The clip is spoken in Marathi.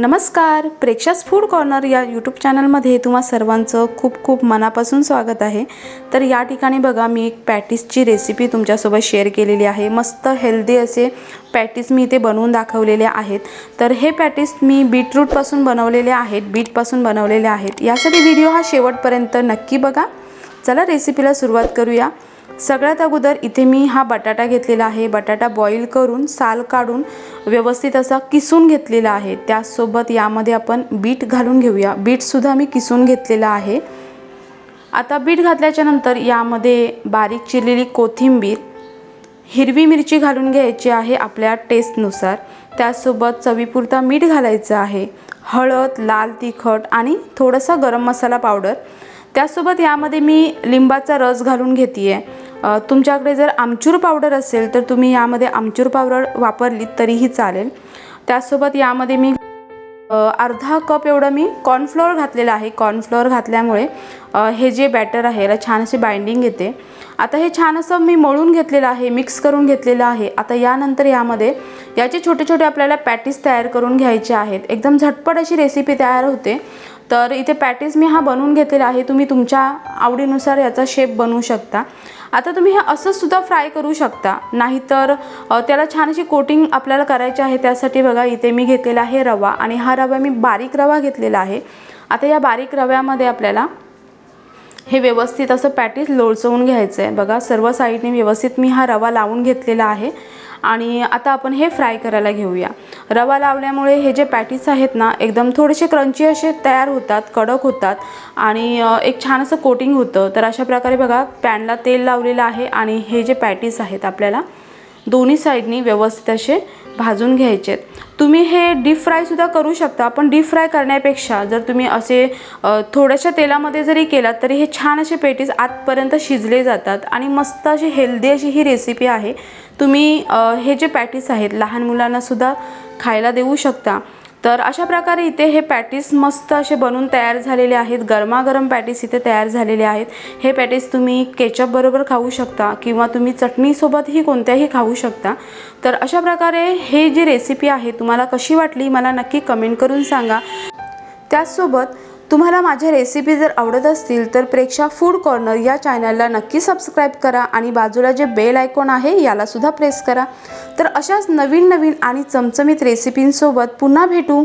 नमस्कार प्रेक्षास फूड कॉर्नर या यूट्यूब चॅनलमध्ये तुम्हा सर्वांचं खूप खूप मनापासून स्वागत आहे. तर या ठिकाणी बघा मी एक पॅटीसची रेसिपी तुमच्यासोबत शेअर केलेली आहे. मस्त हेल्दी असे पॅटीस मी इथे बनवून दाखवलेले आहेत. तर हे पॅटीस मी बीटरूटपासून बनवलेले आहेत बीटपासून बनवलेले आहेत. यासाठी व्हिडिओ हा शेवटपर्यंत नक्की बघा. चला रेसिपीला सुरुवात करूया. सगळ्यात अगोदर इथे मी हा बटाटा घेतलेला आहे. बटाटा बॉईल करून साल काढून व्यवस्थित असा किसून घेतलेला आहे. त्याचसोबत यामध्ये आपण बीट घालून घेऊया. बीटसुद्धा मी किसून घेतलेला आहे. आता बीट घातल्याच्या नंतर यामध्ये बारीक चिरलेली कोथिंबीर हिरवी मिरची घालून घ्यायची आहे आपल्या टेस्टनुसार त्याचसोबत चवीपुरता मीठ घालायचं आहे. हळद लाल तिखट आणि थोडासा गरम मसाला पावडर. त्याचसोबत यामध्ये मी लिंबाचा रस घालून घेते आहे तुमच्याकडे जर आमचूर पावडर असेल तर तुम्ही यामध्ये आमचूर पावडर वापरली तरीही चालेल. त्याचसोबत यामध्ये मी अर्धा कप एवढं मी कॉर्नफ्लोअर घातलेलं आहे. कॉर्नफ्लोअर घातल्यामुळे हे जे बॅटर आहे याला छान असे बाइंडिंग येते. आता हे छान असं मी मळून घेतलेलं आहे मिक्स करून घेतलेलं आहे. आता यानंतर यामध्ये याचे छोटे छोटे आपल्याला पॅटीस तयार करून घ्यायचे आहेत. एकदम झटपट अशी रेसिपी तयार होते. तर इथे पॅटीस मी हा बनवून घेतलेला आहे. तुम्ही तुमच्या आवडीनुसार याचा शेप बनवू शकता. आता तुम्ही हे असं सुद्धा फ्राय करू शकता. नाहीतर त्याला छान अशी कोटिंग आपल्याला करायची आहे त्यासाठी बघा इथे मी घेतलेला आहे रवा आणि हा रवा मी बारीक रवा घेतलेला आहे. आता या बारीक रव्यामध्ये आपल्याला हे व्यवस्थित असं पॅटीस लोळचवून घ्यायचं आहे बघा सर्व साईडने व्यवस्थित मी हा रवा लावून घेतलेला आहे. आणि आता आपण हे फ्राय करायला घेऊया. रवा लावल्यामुळे हे जे पॅटीस आहेत ना एकदम थोडेसे क्रंची असे तयार होतात कडक होतात आणि एक छान असं कोटिंग होतं. तर अशा प्रकारे बघा पॅनला तेल लावलेलं आहे आणि हे जे पॅटीस आहेत आपल्याला दोन्ही साईडनी व्यवस्थित असे भाजून घ्यायचे तुम्ही हे डीप फ्रायसुद्धा करू शकता पण डीप फ्राय करण्यापेक्षा जर तुम्ही असे थोड्याशा तेलामध्ये जरी केलात तरी हे छान असे पेटीस आतपर्यंत शिजले जातात आणि मस्त अशी हेल्दी अशी ही रेसिपी आहे. तुम्ही हे जे पॅटीस आहेत लहान मुलांनासुद्धा खायला देऊ शकता. तर अशा प्रकारे इथे हे पॅटीस मस्त असे बनून तयार झालेले आहेत. गरमागरम पॅटीस इथे तयार झालेले आहेत. हे पॅटीस तुम्ही केचपबरोबर खाऊ शकता किंवा तुम्ही चटणीसोबतही कोणत्याही खाऊ शकता. तर अशा प्रकारे हे जी रेसिपी आहे तुम्हाला कशी वाटली मला नक्की कमेंट करून सांगा. त्याचसोबत तुम्हाला माझ्या रेसिपी जर आवडत असतील तर प्रेक्षा फूड कॉर्नर या चॅनलला नक्की सबस्क्राईब करा आणि बाजूला जे बेल आयकॉन आहे यालासुद्धा प्रेस करा. तर अशाच नवीन नवीन आणि चमचमीत रेसिपींसोबत पुन्हा भेटू.